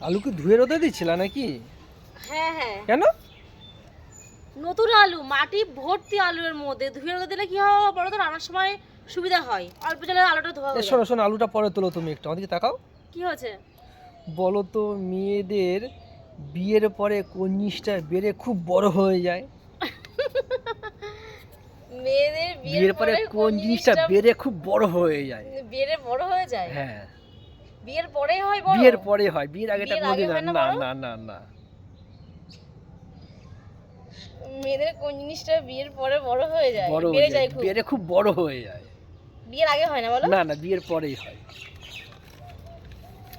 আলু কি ধুয়ে রোদে দিচ্ছিল নাকি? হ্যাঁ হ্যাঁ। কেন? নতুন আলু মাটি ভর্তি আলুর মধ্যে ধুয়ে রেখে দিলে কি হবে বলো তো রান্নার সময় সুবিধা হয়। অল্প জলে আলুটা ধোয়া হয়ে শোনো শোনো আলুটা পরে তোলো তুমি একটু আমাদেরকে তাকাও। কি হয়েছে? বলো তো মেয়েদের বিয়ের পরে কোন জিনিসটা বেড়ে খুব বড় হয়ে যায়? মেয়েদের বিয়ের পরে কোন জিনিসটা বেড়ে খুব বড় হয়ে যায়? বেড়ে বড় হয়ে যায়? হ্যাঁ। বিয়ের পরেই হয় বড় বিয়ের পরে হয় বিয়ের আগেটা কোনোদিন আগে না না? না না মেয়েদের কোন জিনিসটা বিয়ের পরে বড় হয়ে যায়? বড় বেড়ে যায় খুব। বেড়ে খুব বড় হয়ে যায়। বিয়ের আগে হয় না বলো? না না বিয়ের পরেই হয়।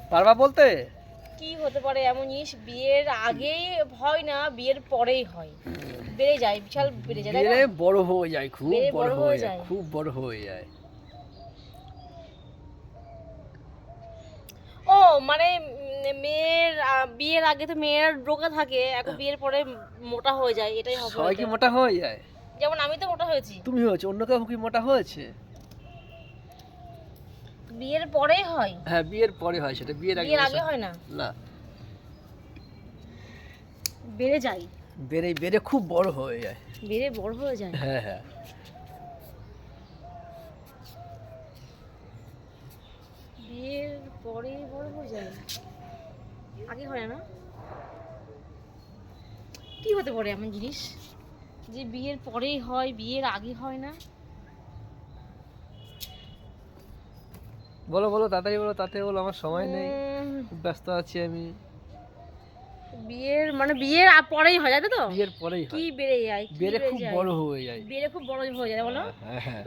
পারবা বলতে? কি হতে পারে এমন জিনিস? বিয়ের আগেই হয় না বিয়ের পরেই হয়। বেড়ে যায় বিশাল বেড়ে যায় বেড়ে বড় হয়ে যায় খুব বড় হয়ে যায়। খুব বড় হয়ে যায়। মানে মেয়ের বিয়ের আগে তো মেয়ের রোগা থাকে এখন বিয়ের পরে মোটা হয়ে যায় এটাই হবে সবাই কি মোটা হয়ে যায়? যেমন আমি তো মোটা হয়েছি। তুমি হয়েছে অন্য কেউ কি মোটা হয়েছে? বিয়ের পরেই হয়। হ্যাঁ বিয়ের পরে হয় সেটা বিয়ের আগে আগে হয় না। না। বেড়ে যায়। বেড়ে বেড়ে খুব বড় হয়ে যায়। বেড়ে বড় হয়ে যায়। হ্যাঁ হ্যাঁ বিয়ের পরে বড় হয়ে যায় আগে হয় না। কি হতে পারে এমন জিনিস? যে বিয়ের পরেই হয় বিয়ের আগে হয় না। বলো বলো তাড়াতাড়ি বলো তাতে বলো আমার সময় নেই। খুব ব্যস্ত আছি আমি। বিয়ের মানে বিয়ের পরেই হয় জানো তো? বিয়ের পরেই কি হয় বেড়ে যায় কি বেড়ে খুব বড় হয়ে যায়। বেড়ে খুব বড় হয়ে যায় বলো? হ্যাঁ হ্যাঁ।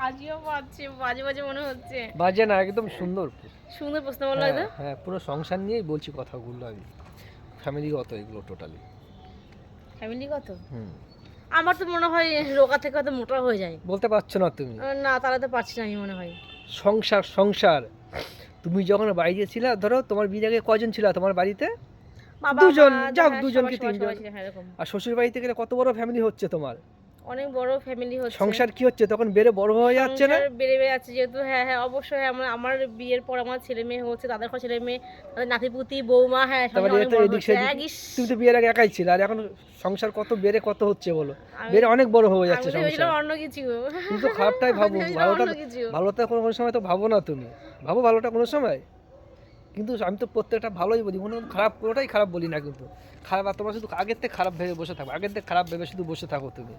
হাসিও পাচ্ছে বাজে বাজে মনে হচ্ছে। বাজে না একদম সুন্দর সুন্দর প্রশ্ন বলল হ্যাঁ, একদম। হ্যাঁ পুরো সংসার নিয়েই বলছি কথাগুলো আমি। ফ্যামিলিগত এগুলো টোটালি ফ্যামিলি কত হুম। আমার তো মনে হয় রোগা থেকে হয়তো মোটা হয়ে যায়। বলতে পারছ না তুমি? না তাহলে তো পারছি না আমি মনে হয়। সংসার সংসার। তুমি যখন বাড়িতে ছিলে ধরো তোমার বিয়ের আগে কজন ছিল তোমার বাড়িতে? দুজন, যাক, হ্যাঁ, দুজন সবাই- কি সবাই- তিনজন। হ্যাঁ। আর শ্বশুর বাড়িতে গেলে কত বড় ফ্যামিলি হচ্ছে তোমার? অনেক বড় ফ্যামিলি হচ্ছে। সংসার কি হচ্ছে? তখন বেড়ে বড় হয়ে যাচ্ছে না? বেড়ে বেড়ে যাচ্ছে যেহেতু হ্যাঁ হ্যাঁ অবশ্যই আমার আমার বিয়ের পর আমার ছেলে মেয়ে হচ্ছে তাদের ঘর ছেলে মেয়ে তাদের নাতিপুতি বৌমা হ্যাঁ তুমি তো বিয়ের আগে একাই ছিল আর এখন সংসার কত বেড়ে কত হচ্ছে বলো? বেড়ে অনেক বড় হয়ে যাচ্ছে সংসার। অন্য কিছু। তুমি তো খারাপটাই ভাবো ভালোটা ভালোটা কোনো কোনো সময় তো ভাবো না তুমি। ভাবো ভালোটা কোনো সময়? কিন্তু আমি তো প্রত্যেকটা ভালোই বলি কোনো খারাপ কোনোটাই খারাপ বলি না কিন্তু। খারাপ, আর তোমার শুধু আগের থেকে খারাপ ভেবে বসে থাকো, আগের থেকে খারাপ ভেবে শুধু বসে থাকো তুমি।